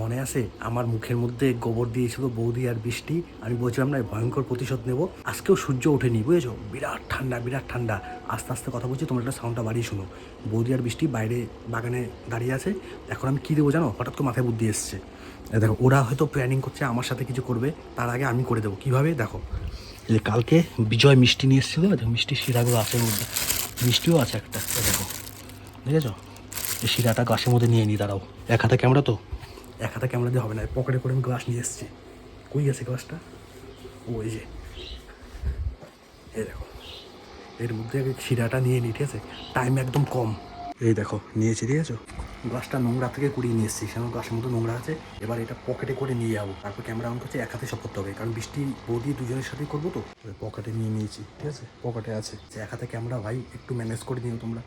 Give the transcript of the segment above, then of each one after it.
মনে আছে আমার মুখের মধ্যে গোবর দিয়েছিল বৌদি আর বৃষ্টি? আমি বলছিলাম না ভয়ঙ্কর প্রতিশোধ নেব। আজকেও সূর্য ওঠেনি, বুঝেছ? বিরাট ঠান্ডা বিরাট ঠান্ডা। আস্তে আস্তে কথা বলছি, তোমরা একটা সাউন্ডটা বাড়িয়ে শোনো। বৌদি আর বৃষ্টি বাইরে বাগানে দাঁড়িয়ে আছে। এখন আমি কী দেবো জানো? হঠাৎ করে মাথায় বুদ্ধি এসছে। দেখো, ওরা হয়তো প্ল্যানিং করছে আমার সাথে কিছু করবে, তার আগে আমি করে দেবো। কীভাবে? দেখো যে কালকে বিজয় মিষ্টি নিয়ে এসেছিল, দেখো, মিষ্টির শিরাগুলো আছে মধ্যে। মিষ্টিও আছে একটা দেখো, দেখেছ? এই শিরাটা গাছের মধ্যে নিয়ে নিই দাঁড়াও। এক হাতে ক্যামেরা তো? এক হাতে ক্যামেরা দিয়ে হবে না পকেটে করে আমি গ্লাস নিয়ে এসেছি। কই গেছে গ্লাসটা ও এই যে এই দেখো, এর মধ্যে শিরাটা নিয়ে নিই ঠিক আছে? টাইম একদম কম। এই দেখো নিয়েছি ঠিক আছে? গ্লাসটা নোংরা থেকে কুড়িয়ে নিয়ে এসেছি। সেখানে গ্লাসের মতো নোংরা আছে। এবার এটা পকেটে করে নিয়ে যাব। তারপর ক্যামেরা অন করছে এক হাতে সব করতে হবে। কারণ বৃষ্টি বৌদি দুজনের সাথেই করব তো। পকেটে নিয়ে নিয়েছি ঠিক আছে? পকেটে আছে। যে এক হাতে ক্যামেরা ভাই একটু ম্যানেজ করে নিও তোমরা।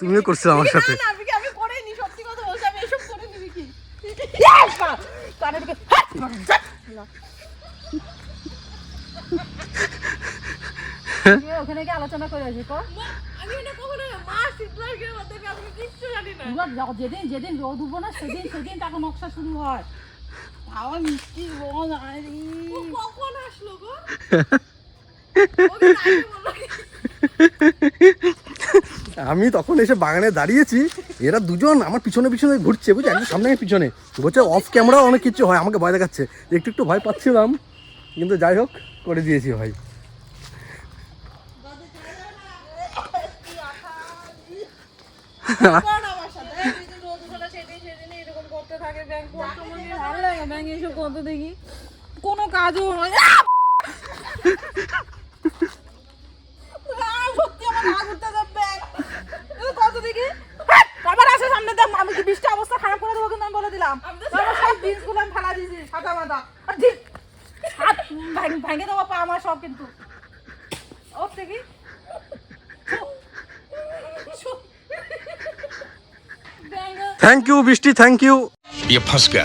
তুমিও করছ আমার সাথে না, আমি কি- আমি করিনি, সত্যি কথা বলছি, আমি এসব করিনি, বিকি। কানের দিকে তুমি ওখানে গিয়ে আলোচনা করে আসি কো যেদিন যেদিন রোদ উঠবো না সেদিন সেদিন নকশা শুরু হয়। মিষ্টি আরে। কখন আসলো গো? আমি তখন এসে বাগানে দাঁড়িয়েছি এরা দুজন আমার পিছনে পিছনে ঘুরছে বুঝছি একদম সামনে পিছনে। বলছে অফ ক্যামেরা অনেক কিছু হয় আমাকে ভয় দেখাচ্ছে। একটু একটু ভয় পাচ্ছিলাম কিন্তু যাই হোক করে দিয়েছি ভাই কর আমার সাথে যেদিন রোদ উঠে না সেদিন সেদিন এরকম করতে থাকে ব্যাংক করতে মনে হয়। ভালো লাগে ব্যাঙ এসব কত দেখি কোনো কাজও হয় দেখি? আবার আসে সামনে দাম আমি কি বৃষ্টি অবস্থা খারাপ করে দেবো কিন্তু আমি বলে দিলাম। সব জিনিসগুলো আমি ফেলা দিয়েছি সাদা মাদা। আর ঠিক হাত ভেঙে দেবো পা আমার সব কিন্তু। ওর থেকে। Thank you Brishti thank you ইয়ে ফাসকা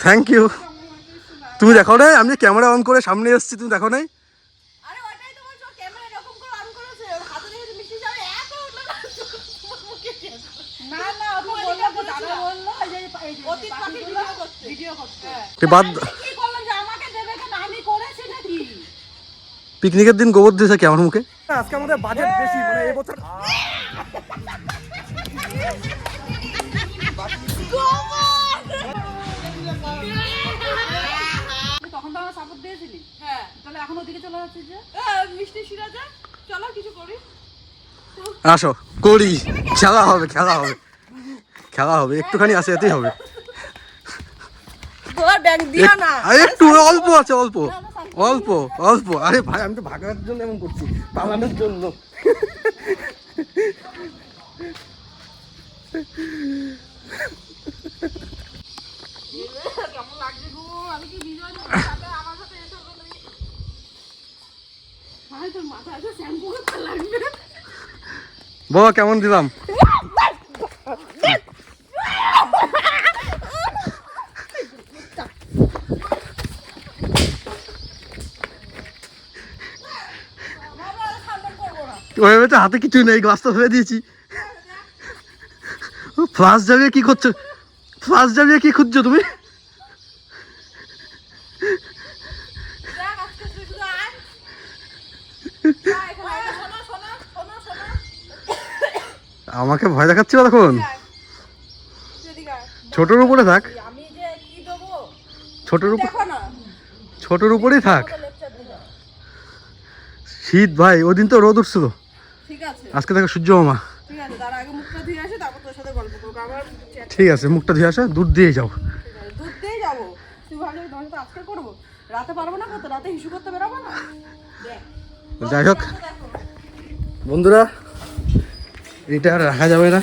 থ্যাংক ইউ তুমি দেখো নাই? আমি ক্যামেরা অন করে সামনে এসেছি তুমি দেখো নাই? না না পিকনিকের দিন গোবর দিয়েছে কি আমার মুখে? আজকে আমাদের বাজেট বেশি মানে এবছর তখন তো আমার সাপোর্ট দিয়েছিলি। হ্যাঁ। তাহলে এখন ওদিকে চলে যাচ্ছে যে? মিষ্টি সিরাজা চলো কিছু করি। আসো করি। খেলা হবে খেলা হবে। খেলা হবে একটুখানি আসে এতেই হবে। তোমার ব্যাংক দিও না। একটু অল্প আছে, অল্প। অল্প অল্প। আরে ভাই, আমি তো ভাগার জন্য এমন করছি, পালানোর জন্য। কেমন গো আমি কি বিজয় না সাথে আমার সাথে এসব করলি ভাই তোর মাথায় তো শ্যাম্পু করতে লাগবে বাবা কেমন দিলাম ওইভাবে তো হাতে কিছু নেই গ্লাসটা ফেলে দিয়েছি। ফ্লাস যাবিয়ে কি করছ? ফ্লাস যাবিয়ে কি খুঁজছো তুমি? আমাকে ভয় দেখাচ্ছিল তখন? ছোটোর উপরে থাক। ছোটোর উপর ছোটোর উপরেই থাক। শীত ভাই, ওদিন তো রোদ উঠছিল। আজকে দেখো সূর্য মামা। ঠিক আছে মুখটা ধুয়ে আসে দুধ দিয়ে যাও। দুধ দিয়ে যাব। তুই ভাবলি তোমার সাথে আজকে করব? রাতে পারব না করতে? রাতে হিসু করতে বেরোবো না? যাই হোক। বন্ধুরা এটা আর রাখা যাবে না।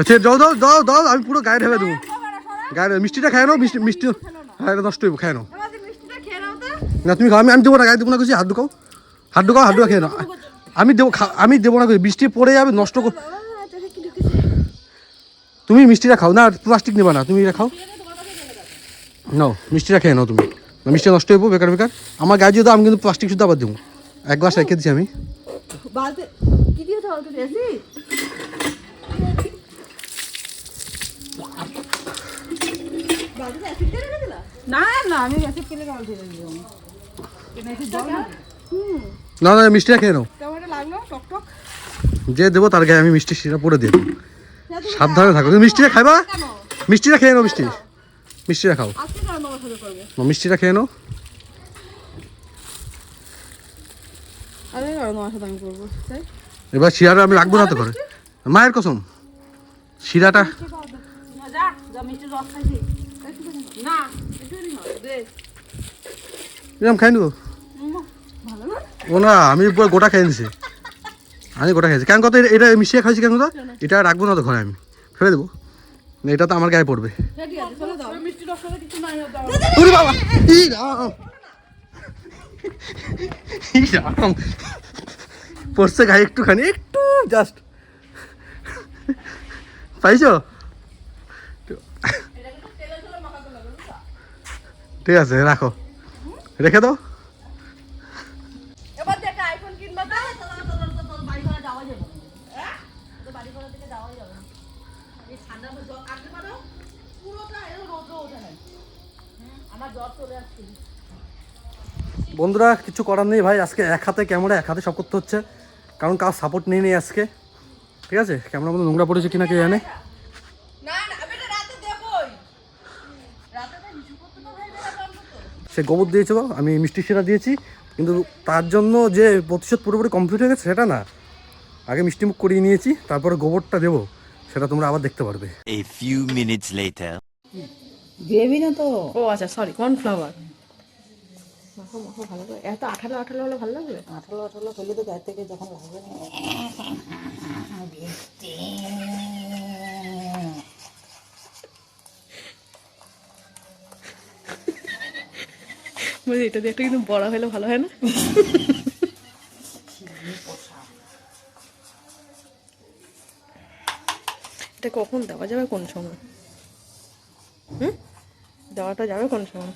আচ্ছা দাও দাও দাও দাও আমি পুরো গায়ে ঢেলে দেবো। গায়ে মিষ্টিটা খায় নাও মিষ্টি মিষ্টি হ্যাঁ এটা নষ্ট হইব খায় নাও। তুমি মিষ্টিটা খেয়ে নাও তো। না তুমি খাও আমি আমি দেবো না গায়ে দেবো না কিছু হাত ঢুকাও। হাত ঢুকাও হাত ঢুকা খেয়ে নাও। আমি দেবো খা- আমি দেবো না কিছু বৃষ্টি পড়ে যাবে নষ্ট কর তুমি মিষ্টিটা খাও না প্লাস্টিক নেবা না তুমি এটা খাও। নাও মিষ্টিটা খেয়ে নাও তুমি। না মিষ্টি নষ্ট হইব বেকার বেকার। আমার গায়ে যদি দাও, আমি কিন্তু প্লাস্টিক শুধু আবার দেবো। এক গ্লাস রেখে দিচ্ছি আমি। না না আমি দিলাম। না না মিষ্টিটা খেয়ে নাও। যে দেবো তার গায়ে আমি মিষ্টি সেটা পরে দেবো। সাবধানে থাকো। তুমি মিষ্টিটা খাইবা? মিষ্টিটা খেয়ে নাও মিষ্টি। মিষ্টিটা খাও? মিষ্টিটা খেয়ে নাও। এবার শিরাটা আমি রাখব না তো ঘরে। মায়ের কসম শিরাটা যা যা মিষ্টি রস খাইছি না এরকম খাই নিবো ভালো না ও না আমি গোটা খেয়ে নিছি আমি গোটা খেয়েছি কেন কত এটা- মিশিয়ে খাইছি কেন তো এটা রাখব না তো ঘরে আমি ফেলে দেবো এটা তো আমার গায়ে পড়বে বাবা ই রাম পড়ছে গায়ে একটুখানি একটু জাস্ট পাইছো ঠিক আছে রাখো। রেখে দাও। আইফোন কিনবা তো। বন্ধুরা কিছু করার নেই ভাই। আজকে এক হাতে ক্যামেরা এক হাতে সব করতে হচ্ছে। কারণ কার সাপোর্ট নেই নেই আজকে। ঠিক আছে? ক্যামেরার মধ্যে নোংরা পড়েছে কিনা কে জানে না না আমি এটা রাতে দেবই রাতে তো হিসু করতে তো ভাই বেলা অন্তত সে গোবর দিয়েছিল আমি মিষ্টি সেরা দিয়েছি কিন্তু তার জন্য যে প্রতিশোধ পুরোপুরি কমপ্লিট হয়ে গেছে সেটা না আগে মিষ্টি মুখ করিয়ে নিয়েছি তারপরে গোবরটা দেবো সেটা তোমরা আবার দেখতে পারবে A few minutes later. দেবি না তো ও আচ্ছা সরি কর্নফ্লাওয়ার মাখো মাখো ভালো করে এত আঠালো আঠালো হলে ভালো লাগবে আঠালো আঠালো হলে তো গায়ে থেকে যখন লাগবে না বলছি এটা দিয়ে একটা কিন্তু বড় হলে ভালো, হয় না? এটা কখন দেওয়া যাবে, কোন সময়? হুম? দেওয়াটা যাবে কোন সময়?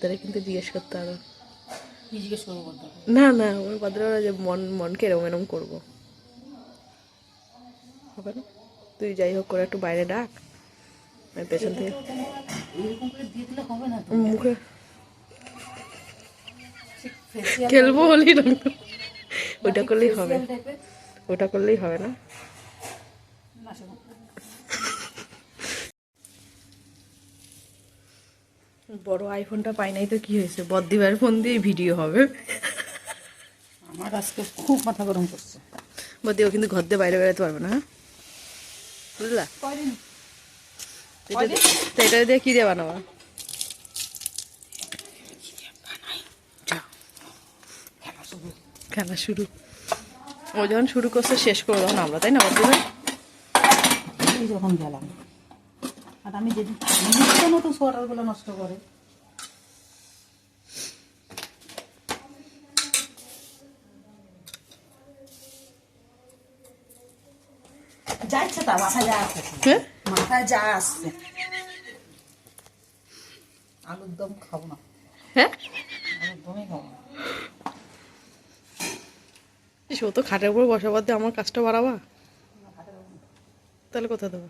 বদ্দারে কিন্তু জিজ্ঞেস করতে হবে। জিজ্ঞেস করব না না ওই বদ্দারা যে মন মনকে এরম এরম করব। হবে না? তুই যাই হোক করে একটু বাইরে ডাক। আমি পেছন থেকে মুখে খেলব বলেই না ওইটা করলেই হবে। ওটা করলেই হবে না শোনো বড় আইফোনটা পাই নাই তো কি হয়েছে? বদ্দিবার ফোন দিয়ে ভিডিও হবে। আমার আজকে খুব মাথা গরম করছে। বদ্দি ও কিন্তু ঘর দিয়ে বাইরে বেরোতে পারবে না হ্যাঁ? বুঝলা? এটা দিয়ে- কি দিয়ে বানাবো। খেলা শুরু। ও যখন শুরু করছে শেষ করে তখন আমরা তাই না বদ্দি ভাই যখন গেলাম আর আমি নিজের মতো সোয়াটারগুলো নষ্ট করে। যাচ্ছে তা মাথায় যা আসছে মাথায় যা আসছে আলুর দম খাব না। হ্যাঁ আলুর দমই খাব না। তো খাটের উপর বসা বাদ দিয়ে আমার কাজটা বাড়াবা? তাহলে কোথায় দেবো?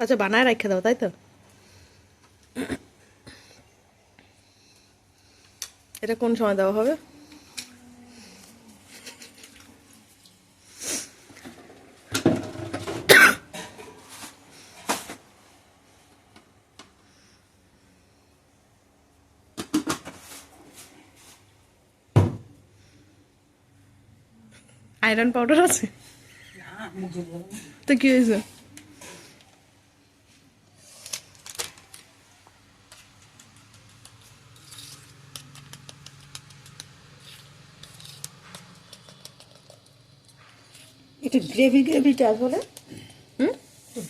আচ্ছা বানায় রেখে দাও তাই তো? এটা কোন সময় দেওয়া হবে? আয়রন পাউডার আছে। তো কি হয়েছে? একটু গ্রেভি গ্রেভি টাইপ হুম?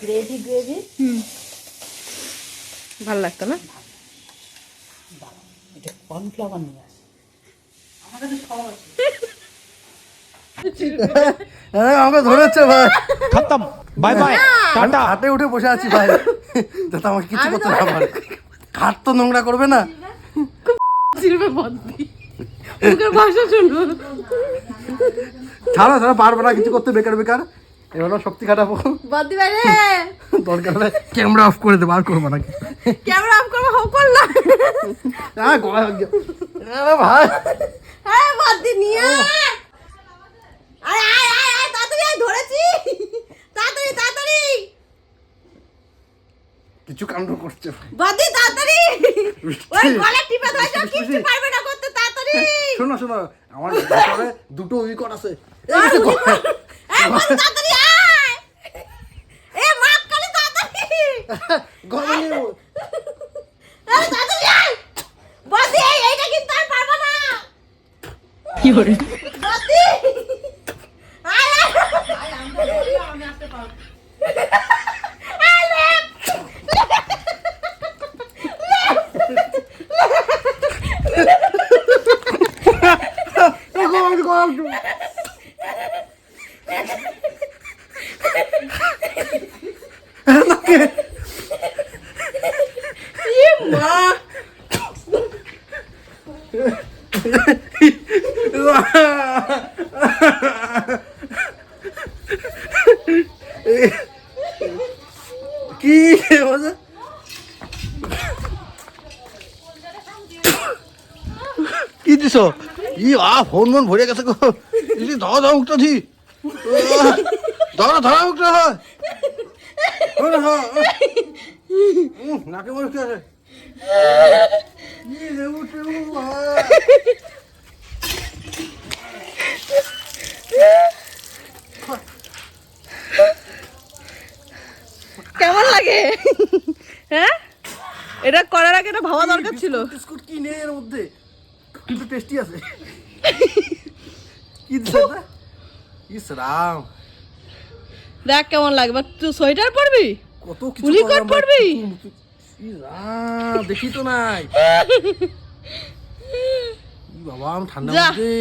গ্রেভি গ্রেভি হুম। ভালো লাগতো না? এটা নিয়ে আসে আমাকে ধরেছে ভাই। খতম। Bye bye. টাটা। হাতে উঠে বসে আছি ভাই। তো আমাকে কিছু করতে না পারে। হাত তো নোংরা করবে না। শিল্পে বদলি ভাষা শুনো ছাড়া ছাড়া পারবে না কিছু করতে বেকার বেকার। এবার শক্তি খাটাবো। দরকার হলে ক্যামেরা অফ করে দেবো আর করব না ক্যামেরা অফ করব হোক করলাম। হ্যাঁ ভাই। হ্যাঁ বদ্দি নিয়ে আয়। আয় আয় তাড়াতাড়ি ধরেছি। তাড়াতাড়ি তাড়াতাড়ি। কিছু কাণ্ড করছে ভাই। বদ্দি তাড়াতাড়ি! ওই গলা টিপে বৃষ্টি, কিচ্ছু পারবে না করতে তাড়াতাড়ি! শোনো শোনো আমার ভিতরে দুটো উইকট আছে। এই যে তাড়াতাড়ি আয়! এ মাপ কালি তাড়াতাড়ি! গলা আরে তাড়াতাড়ি আয়! বদ্দি এইটা কিন্তু আর পারব না! কি করে বদ্দি আয় আয়! আয় গলা গলা কি হয়েছে কি দিছ ই আ ফোন মন ভরে গেছে গো। ইলি ধরা ধরা মুখটা ধি। ধরা ধরা মুখটা হয় নাকে মরে কি আছে? কেমন লাগে? হ্যাঁ? এটা করার আগে এটা ভাবা দরকার ছিল। বিস্কুট কি নেই এর মধ্যে। কিন্তু টেস্টি আছে। কি দেখ কেমন লাগে বা তুই সোয়েটার পরবি? কত কিছু কোট পরবি? দেখি তো নাই। বাবা আমি ঠান্ডা যা। মধ্যে।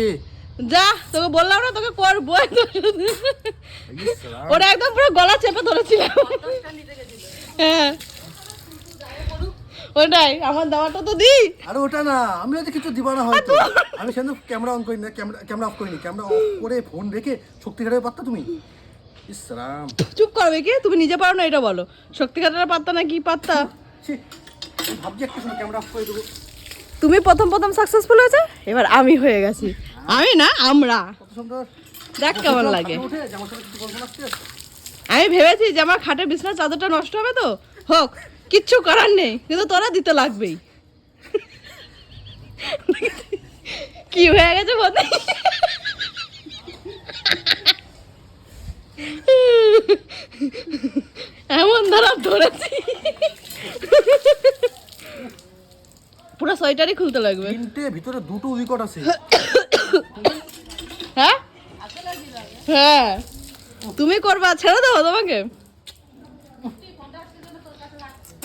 যা তোকে বললাম না তোকে করব ওটা একদম পুরো গলা চেপে ধরেছিলাম। হ্যাঁ। ওটাই আমার দাওয়াটা তো দি আরে ওটা না আমি হয়তো কিছু দিবা না হয়তো। আমি সেদিন ক্যামেরা অন করি না ক্যামেরা ক্যামেরা অফ করিনি। ক্যামেরা অফ করে ফোন রেখে শক্তি ঘাটাবে পারতা তুমি? ইস রাম। চুপ করবে কি? তুমি নিজে পারো না এটা বলো। শক্তি কাটার পাত্তা না কি আমি ভাবছি একটা সময় ক্যামেরা অফ করে দেবো। তুমি প্রথম প্রথম সাকসেসফুল হয়েছে? এবার আমি হয়ে গেছি। আমি না আমরা। দেখ কেমন লাগে। আমি ভেবেছি যে আমার খাটের বিছানার চাদরটা নষ্ট হবে তো? হোক। কিচ্ছু করার নেই কিন্তু তোরা দিতে লাগবেই। কি হয়ে গেছে বলতে? এমন ধরা ধরেছি। পুরো সোয়েটারই খুলতে লাগবে। তিনটে ভিতরে দুটো উইকট আছে। হ্যাঁ? হ্যাঁ। তুমি করবা ছেড়ে দেবো তোমাকে?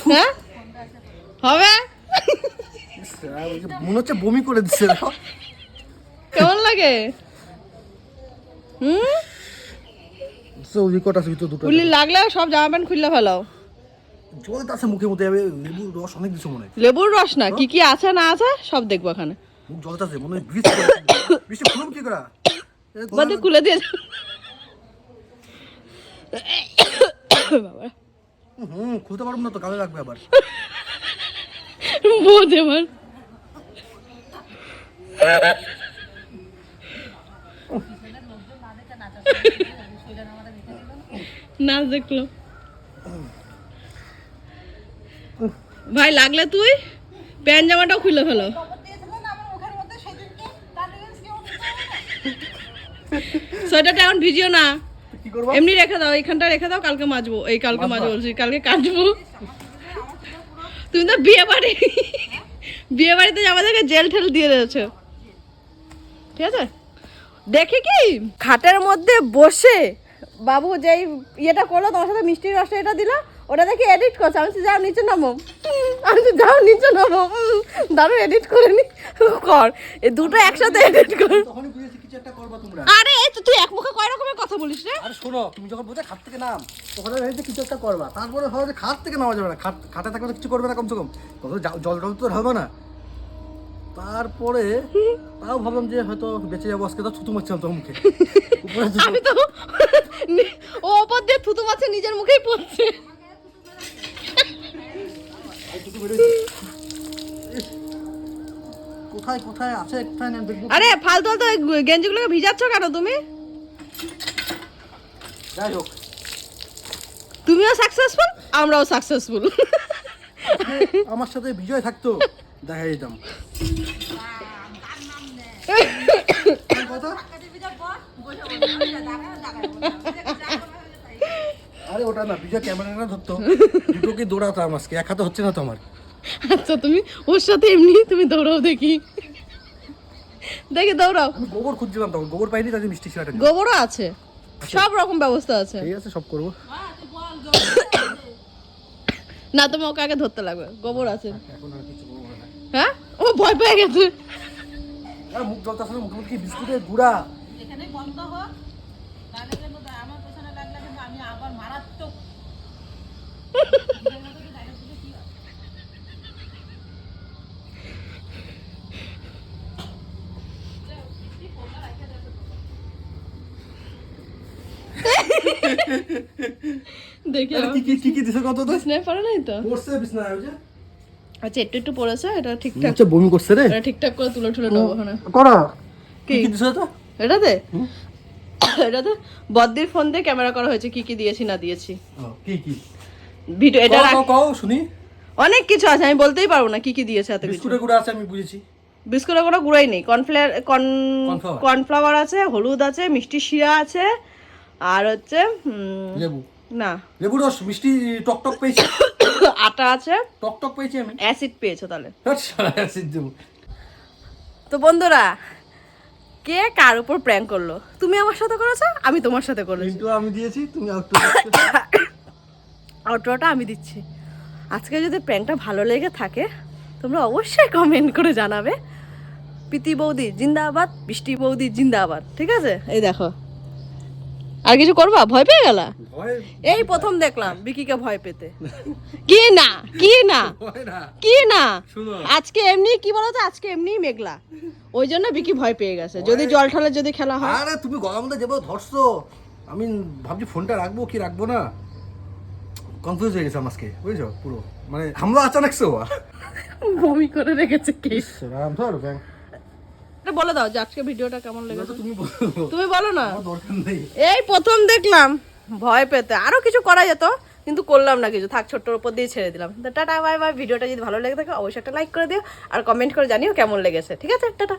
হ্যাঁ? হবে? মনে হচ্ছে বমি করে দিচ্ছে কেমন লাগে? হুম? দুটো। লাগলে সব জামা প্যান্ট খুললে ফেলাও জল আছে মুখে মধ্যে যাবে লেবু রস অনেক কিছু মনে লেবুর রস না কি কি আছে না আছে সব দেখব এখানে মুখ জল আছে মনে হয় ব্রিজ বৃষ্টি খুলুম কি করা? বাদে খুলে দিয়ে বাবা। হুম, খুলতে পারব না তো কালে লাগবে আবার। বোঝ এবার। নাচ দেখল। ভাই, লাগলে তুই? প্যান্ট জামাটাও খুলে ফেলো। সোয়েটারটা এখন ভিজিও না। করব? এমনি রেখে দাও এইখানটা রেখে দাও কালকে মাজবো। এই কালকে মাজবো বলছি কালকে কাচবো। তুমি তো বিয়ে বাড়ি বিয়ে বাড়িতে থেকে জেল ঠেল দিয়ে দিয়েছ। ঠিক আছে? দেখে কি? খাটের মধ্যে বসে বাবু যেই ইয়েটা করল তোমার সাথে মিষ্টির রসটা এটা দিল ওটা দেখে এডিট করছে। আমি যাও নিচে নামো। আমি যাও নিচে নামো। দাঁড়ো এডিট করে নি। কর এই দুটো একসাথে এডিট কর। একটা করবা তোমরা? আরে তো তুই এক মুখে কয় রকমের কথা বলিস রে? আরে শোনো তুমি যখন বোঝা খাট থেকে নাম তখন আমি ভেবেছি কিছু একটা করবা। তারপরে ভাবো যে খাট থেকে নামা যাবে না। খাট খাটে থাকলে তো কিছু করবে না কমসে কম। কত জল টল তো হবে না। তারপরে তাও ভাবলাম যে হয়তো বেঁচে যাব আজকে তো থুতু মারছিলাম তোর মুখে। আমি তো ও ওপর দিয়ে থুতু মাছে নিজের মুখেই পড়ছে। কোথায় কোথায় আছে কোথায় না দেখব। আরে ফালতু গেঞ্জিগুলোকে ভিজাচ্ছ কেন তুমি? যাই হোক। তুমিও সাকসেসফুল আমরাও সাকসেসফুল আমার সাথে বিজয় থাকতো দেখা যেতাম আরে ওটা না বিজয় ক্যামেরাটা ধরতো। দুটোকে দৌড়াতাম আজকে? এক হাতে হচ্ছে না তো আমার আচ্ছা তুমি ওর সাথে এমনি তুমি দৌড়াও দেখি। দেখি দৌড়াও। গোবর খুঁজছিলাম তখন গোবর পাইনি তাদের মিষ্টি নিয়ে। গোবরও আছে। সব রকম ব্যবস্থা আছে। ঠিক আছে সব করব। না তুমি ওকে আগে ধরতে লাগবে গোবর আছে। এখন আর কিছু করব হ্যাঁ? ও ভয় পেয়ে গেছে। আর মুখ জলতে আসলে মুখে কি বিস্কুটের গুড়া? এখানে বন্ধ হোক তাহলে কিন্তু আমার পেছনে লাগলে কিন্তু আমি আবার মারাত্মক দেখি কি কি কি কি দিছে কত তো স্নেপ পারে নাই তো? পড়ছে বিছনায় ওই যে। আচ্ছা একটু একটু পড়েছে এটা ঠিকঠাক। আচ্ছা বমি করছে রে। এটা ঠিকঠাক করে তুলে তুলে নেব ওখানে করা। কি? কি? কি দিছে তো এটাতে এটাতে বদ্দির ফোন দিয়ে ক্যামেরা করা হয়েছে কি কি দিয়েছি না দিয়েছি। কি কি? ভিডিও এটা কও, শুনি। অনেক কিছু আছে আমি বলতেই পারব না কি কি দিয়েছে এত কিছু। বিস্কুটের গুড়া আছে আমি বুঝেছি। বিস্কুটের কোনো গুঁড়াই নেই কর্নফ্লাওয়ার। Cornflower। কর্নফ্লাওয়ার আছে হলুদ আছে মিষ্টি শিরা আছে আর হচ্ছে লেবু। না। লেবু রস মিষ্টি টক টক পেয়েছি। আটা আছে। টক টক পেয়েছি আমি। অ্যাসিড পেয়েছ তাহলে। অ্যাসিড দেবো। তো বন্ধুরা কে কার উপর প্র্যাঙ্ক করল? তুমি আমার সাথে করেছ আমি তোমার সাথে করেছি। কিন্তু আমি দিয়েছি তুমি আউটরোটা আমি দিচ্ছি। আজকে যদি প্র্যাঙ্কটা ভালো লেগে থাকে তোমরা অবশ্যই কমেন্ট করে জানাবে। প্রীতি বৌদি জিন্দাবাদ বৃষ্টি বৌদি জিন্দাবাদ ঠিক আছে? এই দেখো। আর কিছু করবা? ভয় পেয়ে গেলা? এই প্রথম দেখলাম বিকিকে ভয় পেতে। কি না? কি না? কি না? আজকে এমনি কি বলতো? আজকে এমনি মেঘলা। ওই জন্য বিকি ভয় পেয়ে গেছে। যদি জল ঠলে যদি খেলা হয়। আরে তুমি গলার মধ্যে যাব ধরছো আমি ভাবছি ফোনটা রাখব কি রাখব না? কনফিউজ হয়ে গেছে আজকে বুঝছ? পুরো। মানে হামলা আচানক সে হওয়া। বমি করে রেখেছে কি? রাম ধর ব্যাং। এটা বলে দাও যে আজকে ভিডিওটা কেমন লেগেছে। তুমি বলো। তুমি বলো না। দরকার নেই। এই প্রথম দেখলাম ভয় পেতে। আরও কিছু করা যেত কিন্তু করলাম না কিছু। থাক ছোট্টর উপর দিয়ে ছেড়ে দিলাম। তো টাটা বাই বাই। ভিডিওটা যদি ভালো লেগে থাকে অবশ্যই একটা লাইক করে দিও। আর কমেন্ট করে জানিও কেমন লেগেছে। ঠিক আছে টাটা।